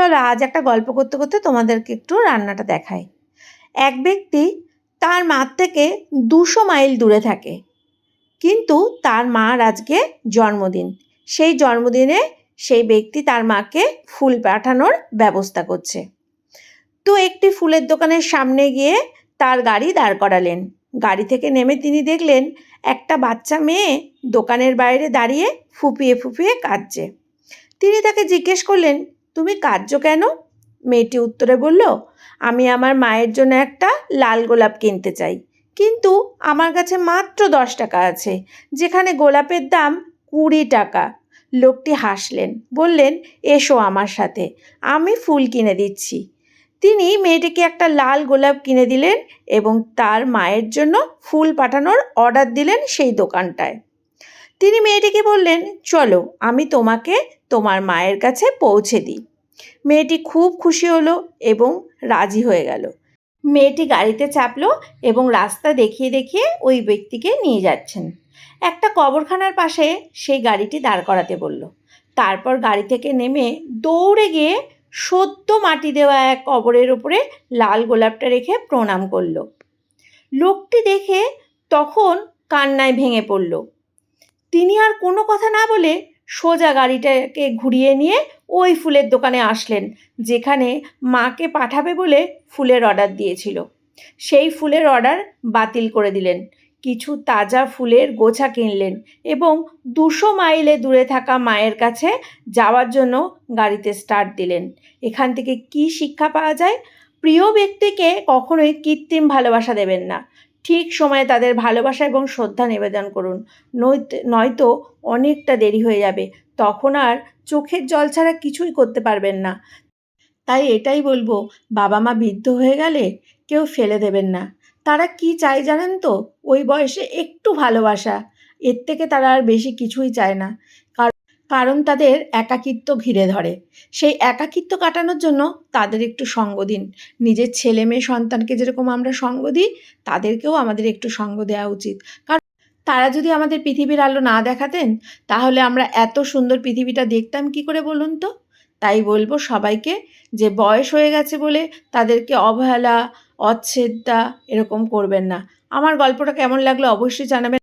চলো আজ একটা গল্প করতে করতে তোমাদেরকে একটু রান্নাটা দেখাই। এক ব্যক্তি তার মার থেকে দুশো মাইল দূরে থাকে। কিন্তু তার মার আজকে জন্মদিন। সেই জন্মদিনে সেই ব্যক্তি তার মাকে ফুল পাঠানোর ব্যবস্থা করছে। তো একটি ফুলের দোকানের সামনে গিয়ে তার গাড়ি দাঁড় করালেন। গাড়ি থেকে নেমে তিনি দেখলেন, একটা বাচ্চা মেয়ে দোকানের বাইরে দাঁড়িয়ে ফুপিয়ে ফুপিয়ে কাঁদছে। তিনি তাকে জিজ্ঞেস করলেন তুমি কাঁদছো কেন? মেয়েটি উত্তরে বলল, আমি আমার মায়ের জন্য একটা লাল গোলাপ কিনতে চাই। কিন্তু আমার কাছে মাত্র দশ টাকা আছে, যেখানে গোলাপের দাম কুড়ি টাকা। লোকটি হাসলেন, বললেন, এসো আমার সাথে, আমি ফুল কিনে দিচ্ছি। তিনি মেয়েটিকে একটা লাল গোলাপ কিনে দিলেন এবং তার মায়ের জন্য ফুল পাঠানোর অর্ডার দিলেন সেই দোকানটায়। তিনি মেয়েটিকে বললেন, চলো, আমি তোমাকে তোমার মায়ের কাছে পৌঁছে দিই। মেয়েটি খুব খুশি হলো এবং রাজি হয়ে গেল। মেয়েটি গাড়িতে চাপলো এবং রাস্তা দেখিয়ে দেখিয়ে ওই ব্যক্তিকে নিয়ে যাচ্ছেন। একটা কবরখানার পাশে সেই গাড়িটি দাঁড় করাতে বলল। তারপর গাড়ি থেকে নেমে দৌড়ে গিয়ে সদ্য মাটি দেওয়া এক কবরের ওপরে লাল গোলাপটা রেখে প্রণাম করল। লোকটি দেখে তখন কান্নায় ভেঙে পড়ল। তিনি আর কোনো কথা না বলে সোজা গাড়িটাকে ঘুরিয়ে নিয়ে ওই ফুলের দোকানে আসলেন, যেখানে মাকে পাঠাবে বলে ফুলের অর্ডার দিয়েছিল। সেই ফুলের অর্ডার বাতিল করে দিলেন। কিছু তাজা ফুলের গোছা কিনলেন এবং দুশো মাইলে দূরে থাকা মায়ের কাছে যাওয়ার জন্য গাড়িতে স্টার্ট দিলেন। এখান থেকে কি শিক্ষা পাওয়া যায়? প্রিয় ব্যক্তিকে কখনোই কৃত্রিম ভালোবাসা দেবেন না। ঠিক সময়ে তাদের ভালোবাসা এবং শ্রদ্ধা নিবেদন করুন। নয়তো অনেকটা দেরি হয়ে যাবে। তখন আর চোখের জল ছাড়া কিছুই করতে পারবেন না। তাই এটাই বলব, বাবা মা বৃদ্ধ হয়ে গেলে কেউ ফেলে দেবেন না। তারা কি চায় জানেন তো? ওই বয়সে একটু ভালোবাসা। এর থেকে তারা আর বেশি কিছুই চায় না। কার- কারণ তাদের একাকিত্ব ঘিরে ধরে। সেই একাকিত্ব কাটানোর জন্য তাদের একটু সঙ্গ দিন। নিজের ছেলে মেয়ে সন্তানকে যেরকম আমরা সঙ্গ দিই, তাদেরকেও আমাদের একটু সঙ্গ দেওয়া উচিত। কারণ তারা যদি আমাদের পৃথিবীর আলো না দেখাতেন, তাহলে আমরা এত সুন্দর পৃথিবীটা দেখতাম কি করে বলুন তো? তাই বলব সবাইকে যে বয়স হয়ে গেছে বলে তাদেরকে অবহেলা, অচ্ছেদ্যা এরকম করবেন না। আমার গল্পটা কেমন লাগল অবশ্যই জানাবেন।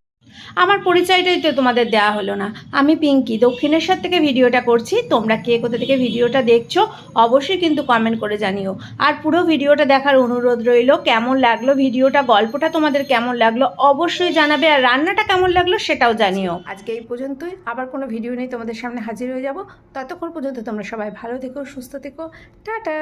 আমার পরিচয়টাই তো তোমাদের দেওয়া হলো না। আমি পিঙ্কি, দক্ষিণেশ্বর থেকে ভিডিওটা করছি। তোমরা কে, কোথা থেকে ভিডিওটা দেখছ, অবশ্যই কিন্তু কমেন্ট করে জানিও। আর পুরো ভিডিওটা দেখার অনুরোধ রইল, কেমন লাগল ভিডিওটা, গল্পটা তোমাদের কেমন লাগল, অবশ্যই জানাবে। আর রান্নাটা কেমন লাগল সেটাও জানিও। আজকে এই পর্যন্তই। আবার কোনো ভিডিও নিয়ে তোমাদের সামনে হাজির হয়ে যাব। ততক্ষণ পর্যন্ত তোমরা সবাই ভালো থেকো, সুস্থ থেকো। টাটা!